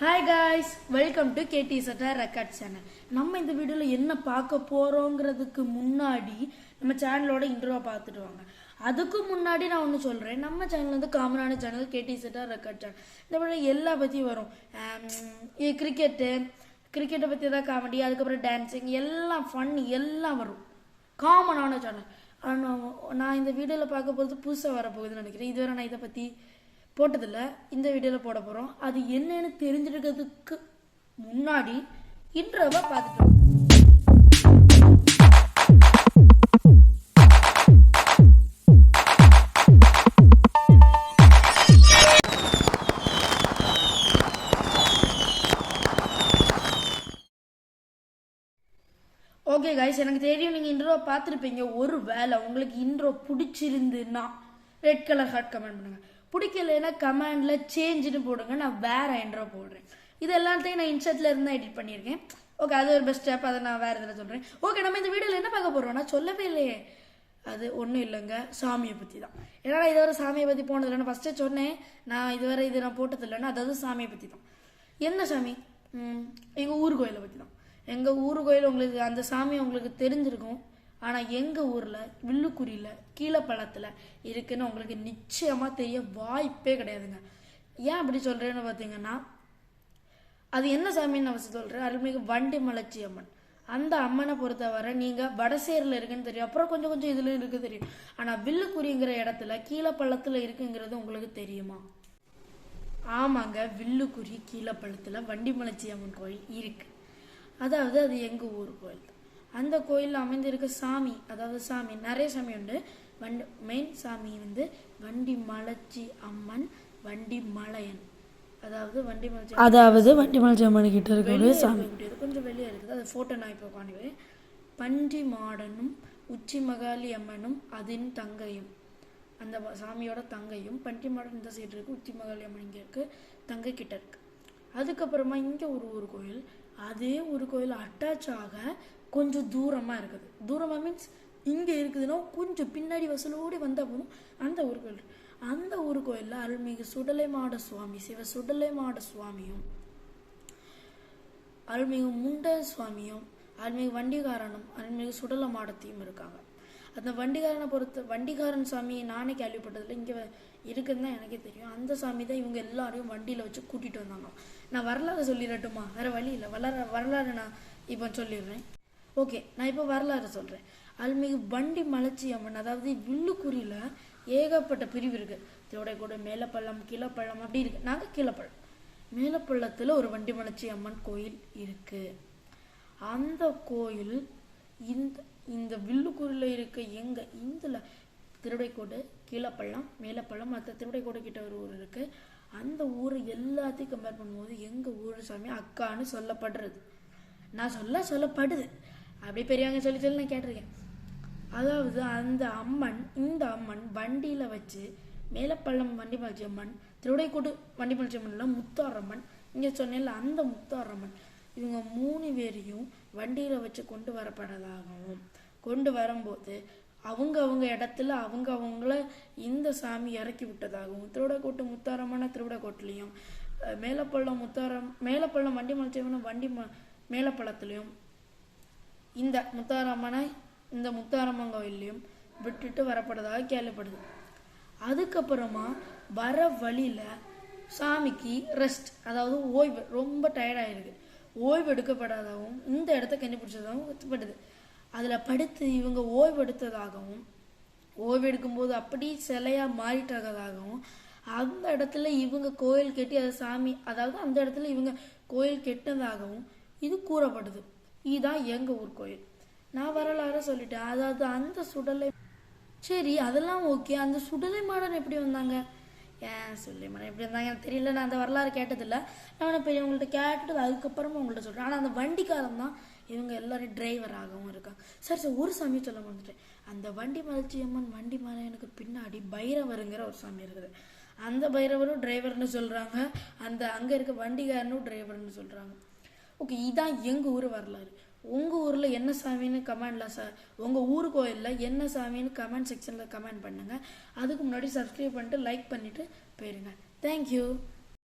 Hi guys welcome to KD சட்டார் record channel நம்ம இந்த வீடியோவில் என்ன பார்க்க போகிறோங்கிறதுக்கு முன்னாடி நம்ம சேனலோட இன்ட்ரோவை பார்த்துட்டு வாங்க. அதுக்கு முன்னாடி நான் ஒன்று சொல்கிறேன் நம்ம சேனல் வந்து காமனான channel KD chatter record channel இந்த மாதிரி எல்லா பற்றியும் வரும். கிரிக்கெட்டு கிரிக்கெட்டை பற்றி தான் காமெடி அதுக்கப்புறம் டான்ஸிங் எல்லாம் ஃபன் எல்லாம் வரும். காமனான சேனல் ஆனால் நான் இந்த வீடியோவில் பார்க்க போகிறது புதுசாக வரப்போகுதுன்னு நினைக்கிறேன். இதுவரை நான் இதை பற்றி போட்டதில்ல. இந்த வீடியோவில் போட போகிறோம் அது என்னன்னு தெரிஞ்சிருக்கிறதுக்கு முன்னாடி இன்ட்ரோவை பார்த்துட்டோம் ஓகே கைஸ் எனக்கு தெரியும் நீங்கள் இன்ட்ரோ பார்த்துருப்பீங்க. ஒரு வேலை உங்களுக்கு இன்ட்ரோ பிடிச்சிருந்துன்னா ரெட் கலர் ஹார்ட் கமெண்ட் பண்ணுங்க. பிடிக்கலைன்னா கமெண்டில் சேஞ்சுன்னு போடுங்க. நான் வேறு என்ட்ரோ போடுறேன். இது எல்லாத்தையும் நான் இன்ஸ்டத்தில் இருந்து எடிட் பண்ணியிருக்கேன். ஓகே அது ஒரு பெஸ்ட் ஸ்டெப் அதை நான் வேறு இதில் சொல்கிறேன் ஓகே நம்ம இந்த வீடியோவில் என்ன பார்க்க போகிறோம் நான் சொல்லவே இல்லையே. அது ஒன்றும் இல்லைங்க. சாமியை பற்றி தான் ஏன்னா நான் இதுவரை சாமியை பற்றி போனது இல்லைன்னு ஃபஸ்ட்டே சொன்னேன். நான் இதுவரை இது நான் போட்டதில்லைன்னா அதாவது சாமியை பற்றி தான் என்ன சாமி? எங்கள் ஊர் கோயிலை பற்றி தான் எங்கள் ஊர் கோயில் உங்களுக்கு அந்த சாமி உங்களுக்கு தெரிஞ்சிருக்கும். ஆனால் எங்கள் ஊரில் வில்லுக்குரியில் கீழப்பள்ளத்தில் இருக்குதுன்னு உங்களுக்கு நிச்சயமாக தெரிய வாய்ப்பே கிடையாதுங்க. ஏன் அப்படி சொல்கிறேன்னு பார்த்தீங்கன்னா அது என்ன சாமின்னு நான் சொல்கிறேன் அருள்மிகு வண்டி மலச்சி அம்மன் அந்த அம்மனை பொறுத்தவரை நீங்கள் வடசேரில் இருக்குன்னு தெரியும். அப்புறம் கொஞ்சம் கொஞ்சம் இதில் இருக்குது தெரியும். ஆனால் வில்லுக்குரிங்கிற இடத்துல கீழப்பள்ளத்தில் இருக்குங்கிறது உங்களுக்கு தெரியுமா? ஆமாங்க வில்லுக்குரி கீழப்பள்ளத்தில் வண்டிமலைச்சி அம்மன் கோயில் இருக்குது அதாவது அது எங்கள் ஊர் கோயில். அந்த கோயிலில் அமைந்திருக்க சாமி அதாவது சாமி நிறைய சாமி உண்டு. வண்டி மெயின் சாமி வந்து வண்டி மலச்சி அம்மன் வண்டி மலையன். அதாவது வண்டி மலச்சி அதாவது வண்டிமலை ஜம்மன் கிட்ட இருக்கக்கூடிய சாமி. கொஞ்சம் வெளியே இருக்குது. அது ஃபோட்டோ நான் இப்போ காணுவேன் பன்றி மாடனும் உச்சி மகாலி அம்மனும் அதின் தங்கையும். அந்த சாமியோட தங்கையும். பன்றி மாடன் இந்த சைடு இருக்கு உச்சி மகாலி அம்மன் இங்கே இருக்கு தங்கை கிட்ட இருக்கு. அதுக்கப்புறமா இங்கே ஒரு ஊர் கோயில். அதே ஒரு கோயில் அட்டாச் ஆக கொஞ்சம் தூரமாக இருக்குது. தூரமாக மீன்ஸ் இங்கே இருக்குதுன்னா கொஞ்சம் பின்னாடி வசூலோடி வந்தால் போதும். அந்த ஊர் கோயில் அந்த ஊர் கோயிலில் அருள்மிகு சுடலை மாட சுவாமி சிவ சுடலை மாட சுவாமியும் அருள்மிகு முண்ட சுவாமியும் அருள்மிகு வண்டிகாரனும் அருள்மிகு சுடல மாடத்தையும் இருக்காங்க. அந்த வண்டிகாரனை பொறுத்த வண்டிகாரன் சாமியை நானே கேள்விப்பட்டதில்ல. இங்கே இருக்குன்னு தான் எனக்கே தெரியும். அந்த சாமி தான் இவங்க எல்லாரையும் வண்டியில் வச்சு கூட்டிகிட்டு வந்தாங்க. நான் வரலாறு சொல்லிடட்டுமா? வேறு வழி இல்லை. வரலாறு வரலாறு நான் இப்போ சொல்லிடுறேன். ஓகே நான் இப்போ வரலாறு சொல்கிறேன் அல்மிகு வண்டி மலச்சியம்மன் அதாவது வில்லுக்குரியில் ஏகப்பட்ட பிரிவு இருக்குது இதோட கூட மேலப்பள்ளம் கீழப்பள்ளம் அப்படி இருக்குது நாங்கள் கீழப்பள்ளம். மேலப்பள்ளத்தில் ஒரு வண்டி மலச்சி அம்மன் கோயில் இருக்குது அந்த கோயில் இந்த இந்த வில்லுக்குரியில் இருக்க எங்கே இந்தில் திருடைக்கோடு கீழப்பள்ளம் மேலப்பள்ளம் மற்ற திருடைக்கோடு கிட்ட ஒரு ஊர் இருக்குது அந்த ஊர் எல்லாத்தையும் கம்பேர் பண்ணும்போது எங்கள் ஊர் சாமி அக்கான்னு சொல்லப்படுறது. நான் சொல்ல சொல்லப்படுது. அப்படி பெரியவங்க சொல்லி சொல்லி நான் கேட்டிருக்கேன். அதாவது அந்த அம்மன் இந்த அம்மன் வண்டியில் வச்சு மேலப்பள்ளம் வண்டிமல்ச்சி அம்மன் திருடைக்கோடு வண்டிமல்ச்சி அம்மன்ல முத்தாரம்மன் இங்கே சொன்னேன்ல அந்த முத்தாரம்மன் இவங்க மூணு பேரையும் வண்டியில் வச்சு கொண்டு வரப்படலாகவும் கொண்டு வரும்போது அவங்க அவங்க இடத்துல அவங்க அவங்கள இந்த சாமி இறக்கி விட்டதாகவும் திருவிடக்கோட்டு முத்தாரம்மன திருவிடக்கோட்டிலையும் மேலப்பள்ளம் முத்தாரம் மேலப்பள்ளம் வண்டி மலைச்சவனும் வண்டி ம மேலப்பள்ளத்துலையும் இந்த முத்தாரம்மனை இந்த முத்தாரம்மன் கோயில்லையும் விட்டுட்டு வரப்படுறதாக கேள்விப்படுது. அதுக்கப்புறமா வர வழியில் சாமிக்கு ரெஸ்ட் அதாவது ஓய்வு ரொம்ப டயர்டாயிருக்கு ஓய்வு எடுக்கப்படாதாகவும் இந்த இடத்த கண்டுபிடிச்சதாகவும் ஒத்துப்படுது அதில் படுத்து இவங்க ஓய்வு எடுத்ததாகவும் ஓய்வு எடுக்கும்போது அப்படி சிலையாக மாறிட்டதாகவும் அந்த இடத்துல இவங்க கோயில் கட்டி அது சாமி அதாவது அந்த இடத்துல இவங்க கோயில் கெட்டதாகவும் இது கூறப்படுது. இதுதான் எங்க ஊர் கோயில். நான் வரலாறு சொல்லிட்டேன். அதாவது அந்த சுடலை சரி அதெல்லாம் ஓகே அந்த சுடலை மாடன் எப்படி வந்தாங்க? ஏன் சுடலை மாடன் எப்படி வந்தாங்க எனக்கு தெரியல. நான் அந்த வரலாறு கேட்டதில்ல. நான் பெரியவங்கள்ட்ட கேட்டுட்டு அதுக்கப்புறமா உங்கள்ட்ட சொல்கிறேன் ஆனால் அந்த வண்டிக்காரன் தான் இவங்க எல்லாரும் டிரைவராகவும் இருக்காங்க சரி சார் ஒரு சாமி சொல்ல வந்துட்டேன் அந்த வண்டி மலச்சியம்மன் வண்டி மலையனுக்கு பின்னாடி பைரவருங்கிற ஒரு சாமி இருக்குது. அந்த பைரவரும் டிரைவர்னு சொல்கிறாங்க அந்த அங்கே இருக்க வண்டிகாரனும் டிரைவர்னு சொல்கிறாங்க ஓகே இதான் எங்கள் ஊர் வரலாறு. உங்கள் ஊரில் என்ன சாமின்னு கமெண்டில் சார் உங்கள் ஊர் கோயிலில் என்ன சாமின்னு கமெண்ட் செக்ஷனில் கமெண்ட் பண்ணுங்கள் அதுக்கு முன்னாடி சப்ஸ்கிரைப் பண்ணிட்டு லைக் பண்ணிவிட்டு போயிருங்க. தேங்க்யூ